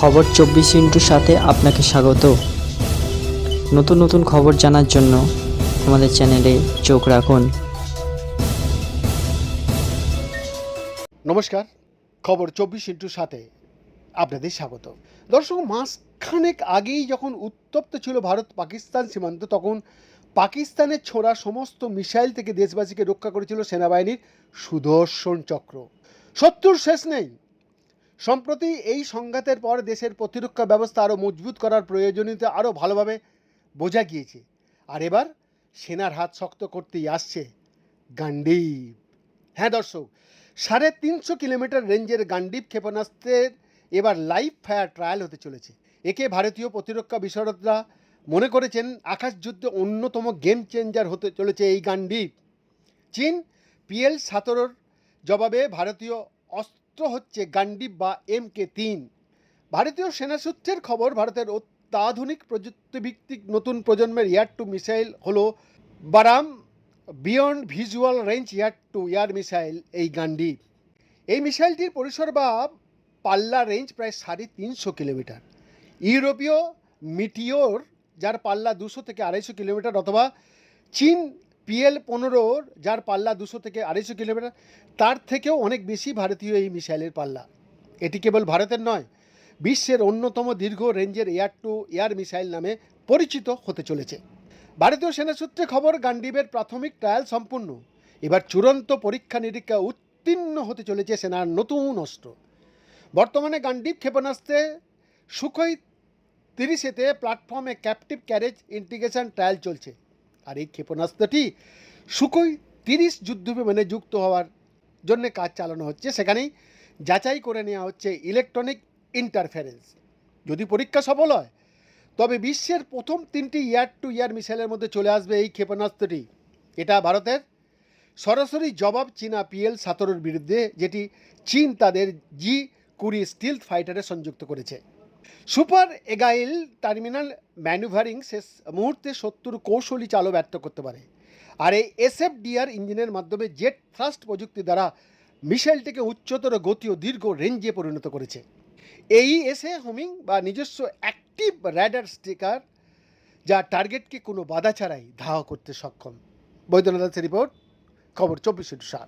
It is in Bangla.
খবর চব্বিশ ইন্টুর সাথে আপনাকে স্বাগত। নতুন নতুন খবর জানার জন্য আমাদের চ্যানেলে চোখ রাখুন। নমস্কার, খবর চব্বিশ ইন্টুর সাথে আপনাদের স্বাগত। দর্শক, মাসখানেক আগেই যখন উত্তপ্ত ছিল ভারত পাকিস্তান সীমান্ত, তখন পাকিস্তানের ছোড়া সমস্ত মিসাইল থেকে দেশবাসীকে রক্ষা করেছিল সেনাবাহিনীর সুদর্শন চক্র। শত্রুর শেষ নেই। সম্প্রতি এই সংঘাতের পর দেশের প্রতিরক্ষা ব্যবস্থা আরও মজবুত করার প্রয়োজনীয়তা আরও ভালোভাবে বোঝা গিয়েছে। আর এবার সেনার হাত শক্ত করতেই আসছে গান্ডীব হ্যাঁ দর্শক, সাড়ে তিনশো কিলোমিটার রেঞ্জের গান্ডীব ক্ষেপণাস্ত্রের এবার লাইভ ফায়ার ট্রায়াল হতে চলেছে। একে ভারতীয় প্রতিরক্ষা বিশারদরা মনে করেছেন আকাশযুদ্ধে অন্যতম গেম চেঞ্জার হতে চলেছে এই গান্ডীব চীন পিএল সতেরোর জবাবে ভারতীয় অস্ত্র হচ্ছে গান্ডীব বা এম কে তিন। ভারতীয় সেনা সূত্রের খবর, ভারতের অত্যাধুনিক প্রযুক্তিভিত্তিক নতুন প্রজন্মের এয়ার টু মিসাইল হল বারাম beyond visual range air to air missile, এই গান্ডি। এই মিসাইলটির পরিসর বা পাল্লা রেঞ্জ প্রায় সাড়ে তিনশো কিলোমিটার। ইউরোপীয় মিটিওর, যার পাল্লা দুশো থেকে আড়াইশো কিলোমিটার অথবা চীন পিএল পনেরোর যার পাল্লা দুশো থেকে আড়াইশো কিলোমিটার, তার থেকেও অনেক বেশি ভারতীয় এই মিসাইলের পাল্লা। এটি কেবল ভারতের নয়, বিশ্বের অন্যতম দীর্ঘ রেঞ্জের এয়ার টু এয়ার মিসাইল নামে পরিচিত হতে চলেছে। ভারতীয় সেনা সূত্রে খবর, গান্ডিবের প্রাথমিক ট্রায়াল সম্পূর্ণ। এবার চূড়ান্ত পরীক্ষা নিরীক্ষা উত্তীর্ণ হতে চলেছে সেনার নতুন অস্ত্র। বর্তমানে গান্ডিব ক্ষেপণাস্ত্রে সুখই তিরিশেতে প্ল্যাটফর্মে ক্যাপটিভ ক্যারেজ ইন্টিগ্রেশন ট্রায়াল চলছে। আর এই ক্ষেপণাস্ত্রটি সুখই তিরিশ যুদ্ধ বিমানে যুক্ত হওয়ার জন্য কাজ চালানো হচ্ছে। সেখানেই যাচাই করে নেওয়া হচ্ছে ইলেকট্রনিক ইন্টারফারেন্স। যদি পরীক্ষা সফল হয়, তবে বিশ্বের প্রথম তিনটি ইয়ার টু ইয়ার মিসাইলের মধ্যে চলে আসবে এই ক্ষেপণাস্ত্রটি। এটা ভারতের সরাসরি জবাব চীনা পিএল সতেরোর বিরুদ্ধে, যেটি চীন তাদের জি কুড়ি স্টিল ফাইটারে সংযুক্ত করেছে। সুপার এগাইল টার্মিনাল ম্যানুভারিং শেষ মুহূর্তে সত্তর কৌশলী চালও ব্যর্থ করতে পারে। আর এই এসএফডিআর ইঞ্জিনের মাধ্যমে জেট থ্রাস্ট প্রযুক্তি দ্বারা মিসাইলটিকে উচ্চতর গতি ও দীর্ঘ রেঞ্জে পরিণত করেছে। এই এসে হোমিং বা নিজস্ব অ্যাক্টিভ র্যাডার স্টিকার যা টার্গেটকে কোনো বাধা ছাড়াই ধাওয়া করতে সক্ষম। বৈদ্যনাথ রিপোর্ট, খবর চব্বিশ সাত।